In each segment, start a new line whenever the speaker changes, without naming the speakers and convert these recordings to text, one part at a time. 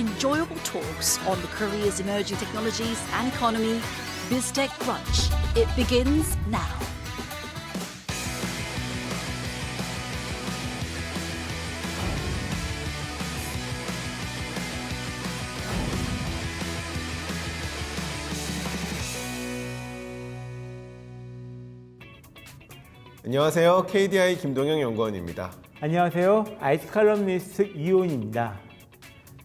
enjoyable talks on the Korea's emerging technologies and economy. BizTech Brunch. It begins now.
안녕하세요. KDI 김동영 연구원입니다.
안녕하세요. IT 칼럼니스트 이온입니다.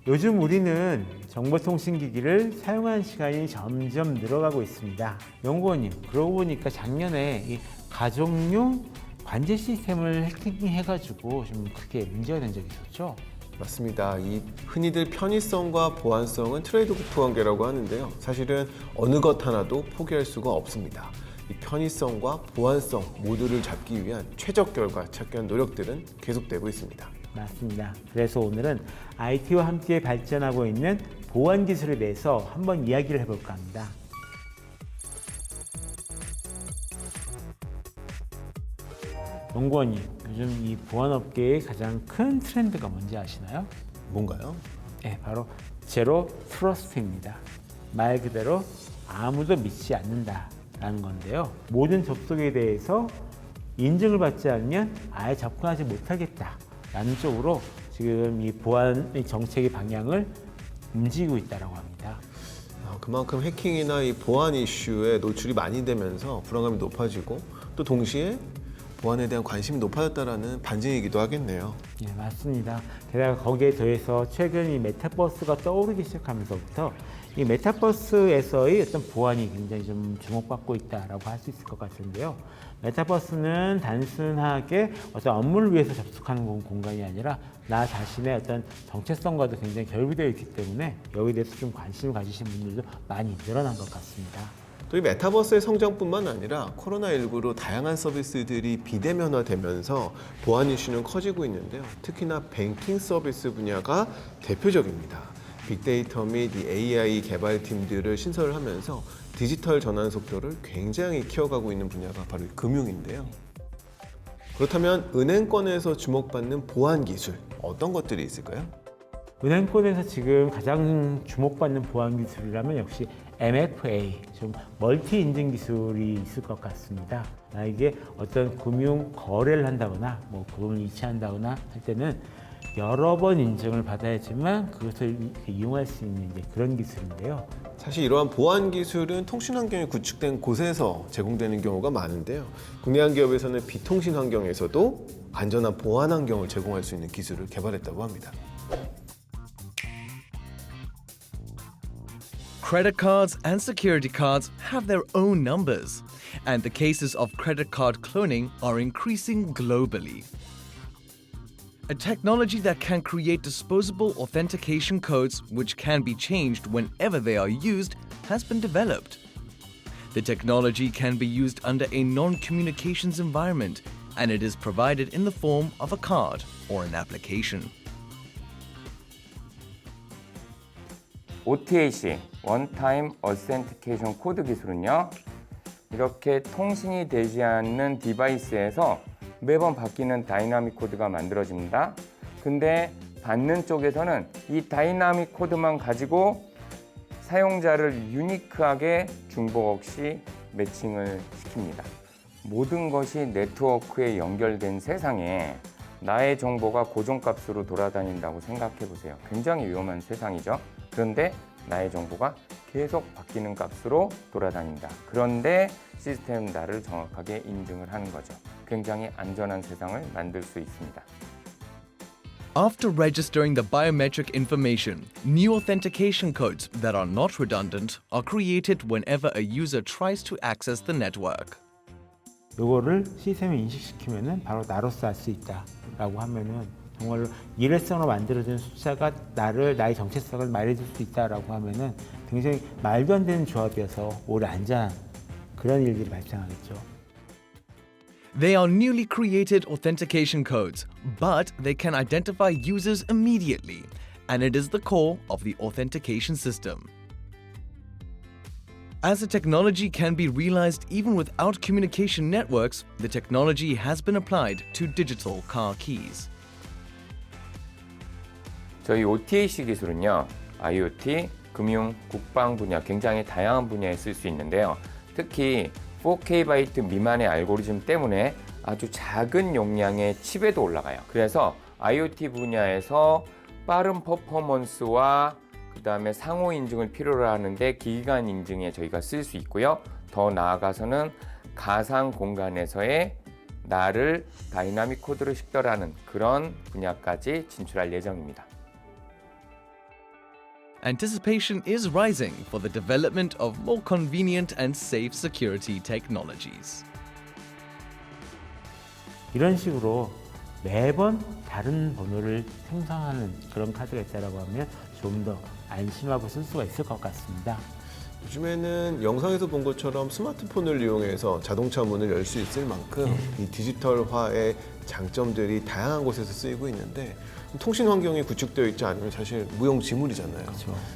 요즘 우리는 정보통신기기를 사용하는 시간이 점점 늘어가고 있습니다. 연구원님, 그러고 보니까 작년에 이 가정용 관제 시스템을 해킹해가지고 좀 크게 문제가 된 적이 있었죠.
맞습니다. 이 흔히들 편의성과 보안성은 트레이드 오프 관계라고 하는데요. 사실은 어느 것 하나도 포기할 수가 없습니다. 이 편의성과 보안성 모두를 잡기 위한 최적 결과 찾기 위한 노력들은 계속되고 있습니다.
맞습니다. 그래서 오늘은 IT와 함께 발전하고 있는 보안 기술에 대해서 한번 이야기를 해볼까 합니다. 연구원님, 요즘 이 보안 업계의 가장 큰 트렌드가 뭔지 아시나요?
뭔가요?
네, 바로 제로 트러스트입니다. 말 그대로 아무도 믿지 않는다라는 건데요. 모든 접속에 대해서 인증을 받지 않으면 아예 접근하지 못하겠다 라는 쪽으로 지금 이 보안 정책의 방향을 움직이고 있다라고 합니다.
아, 그만큼 해킹이나 이 보안 이슈에 노출이 많이 되면서 불안감이 높아지고 또 동시에 보안에 대한 관심이 높아졌다라는 반증이기도 하겠네요.
네, 맞습니다. 게다가 거기에 더해서 최근 이 메타버스가 떠오르기 시작하면서부터 이 메타버스에서의 어떤 보안이 굉장히 좀 주목받고 있다라고 할 수 있을 것 같은데요. 메타버스는 단순하게 어떤 업무를 위해서 접속하는 공- 공간이 아니라 나 자신의 어떤 정체성과도 굉장히 결부되어 있기 때문에 여기에 대해서 좀 관심을 가지신 분들도 많이 늘어난 것 같습니다.
또 이 메타버스의 성장뿐만 아니라 코로나19로 다양한 서비스들이 비대면화되면서 보안 이슈는 커지고 있는데요. 특히나 뱅킹 서비스 분야가 대표적입니다. 빅데이터 및이 AI 개발팀들을 신설을 하면서 디지털 전환 속도를 굉장히 키워가고 있는 분야가 바로 이 금융인데요. 그렇다면 은행권에서 주목받는 보안 기술 어떤 것들이 있을까요?
은행권에서 지금 가장 주목받는 보안 기술이라면 역시 MFA, 좀 멀티 인증 기술이 있을 것 같습니다. 나에게 어떤 금융 거래를 한다거나 뭐 금을 이체한다거나 할 때는 여러 번 인증을 받아야지만 그것을 이용할 수 있는 그런 기술인데요.
사실 이러한 보안 기술은 통신 환경이 구축된 곳에서 제공되는 경우가 많은데요. 국내 한 기업에서는 비통신 환경에서도 안전한 보안 환경을 제공할 수 있는 기술을 개발했다고 합니다.
Credit cards and security cards have their own numbers, and the cases of credit card cloning are increasing globally. A technology that can create disposable authentication codes which can be changed whenever they are used has been developed. The technology can be used under a non communications environment, and it is provided in the form of a card or an application.
OTAC, 원타임 어센티케이션 코드 기술은요. 이렇게 통신이 되지 않는 디바이스에서 매번 바뀌는 다이나믹 코드가 만들어집니다. 근데 받는 쪽에서는 이 다이나믹 코드만 가지고 사용자를 유니크하게 중복 없이 매칭을 시킵니다. 모든 것이 네트워크에 연결된 세상에 나의 정보가 고정값으로 돌아다닌다고 생각해 보세요. 굉장히 위험한 세상이죠. 그런데 나의 정보가 계속 바뀌는 값으로 돌아다닌다. 그런데 시스템 나를 정확하게 인증을 하는 거죠. 굉장히 안전한 세상을 만들 수 있습니다.
After registering the biometric information, new authentication codes that are not redundant are created whenever a user tries to access the network.
요거를 시스템에 인식시키면은 바로 나로서 알 수 있다라고 하면은 정말로 일회성으로 만들어진 숫자가 나를 나의 정체성을 말해줄 수 있다라고 하면은 굉장히 말도 안 되는 조합이어서 오래 안전한 그런 일들이 발생하겠죠.
They are newly created authentication codes, but they can identify users immediately, and it is the core of the authentication system. As the technology can be realized even without communication networks, the technology has been applied to digital car keys.
저희 OTAC 기술은요. IoT, 금융, 국방 분야 굉장히 다양한 분야에 쓸 수 있는데요. 특히 4K 바이트 미만의 알고리즘 때문에 아주 작은 용량의 칩에도 올라가요. 그래서 IoT 분야에서 빠른 퍼포먼스와 그 다음에 상호 인증을 필요로 하는데 기기간 인증에 저희가 쓸 수 있고요. 더 나아가서는 가상 공간에서의 나를 다이나믹 코드로 식별하는 그런 분야까지 진출할 예정입니다.
Anticipation is rising for the development of more convenient and safe security technologies.
이런 식으로 매번 다른 번호를 생성하는 그런 카드가 있다고 하면 좀 더 안심하고 쓸 수가 있을 것 같습니다.
요즘에는 영상에서 본 것처럼 스마트폰을 이용해서 자동차 문을 열 수 있을 만큼 이 디지털화의 장점들이 다양한 곳에서 쓰이고 있는데 통신 환경이 구축되어 있지 않으면 사실 무용지물이잖아요.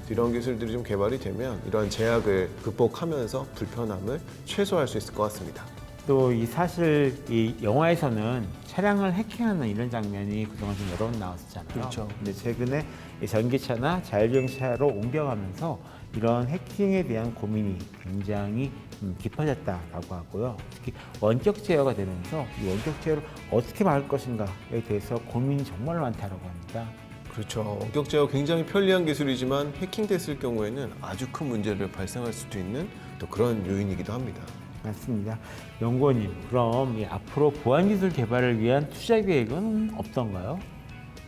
이런 기술들이 좀 개발이 되면 이러한 제약을 극복하면서 불편함을 최소화할 수 있을 것 같습니다.
또 이 사실 이 영화에서는 차량을 해킹하는 이런 장면이 그동안 좀 여러 번 나왔었잖아요.
그렇죠.
근데 최근에 이 전기차나 자율주행차로 옮겨가면서 이런 해킹에 대한 고민이 굉장히 음, 깊어졌다라고 하고요. 특히 원격 제어가 되면서 이 원격 제어를 어떻게 막을 것인가에 대해서 고민이 정말 많다라고 합니다.
그렇죠. 원격 제어 굉장히 편리한 기술이지만 해킹됐을 경우에는 아주 큰 문제를 발생할 수도 있는 또 그런 요인이기도 합니다.
맞습니다. 연구원님, 그럼 이 앞으로 보안 기술 개발을 위한 투자 계획은 없던가요?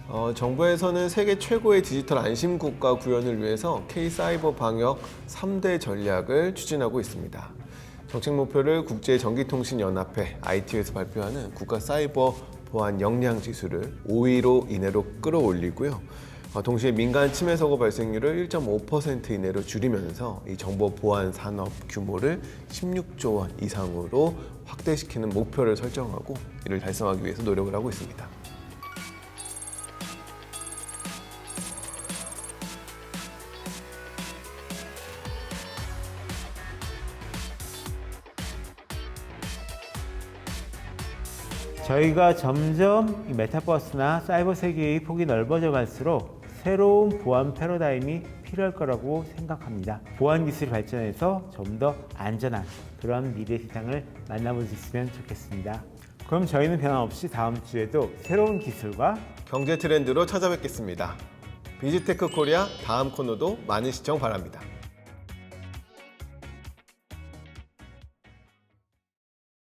어, 정부에서는 세계 최고의 디지털 안심 국가 구현을 위해서 K 사이버 방역 3대 전략을 추진하고 있습니다. 정책 목표를 국제 전기통신 연합회 IT에서 발표하는 국가 사이버 보안 역량 지수를 5위로 이내로 끌어올리고요. 어, 동시에 민간 침해 사고 발생률을 1.5% 이내로 줄이면서 이 정보 보안 산업 규모를 16조 원 이상으로 확대시키는 목표를 설정하고 이를 달성하기 위해서 노력을 하고 있습니다.
저희가 점점 이 메타버스나 사이버 세계의 폭이 넓어져 갈수록 새로운 보안 패러다임이 필요할 거라고 생각합니다. 보안 기술이 발전해서 좀 더 안전한 그런 미래 세상을 만나볼 수 있으면 좋겠습니다. 그럼 저희는 변함없이 다음 주에도 새로운 기술과
경제 트렌드로 찾아뵙겠습니다. 비즈테크 코리아 다음 코너도 많은 시청 바랍니다.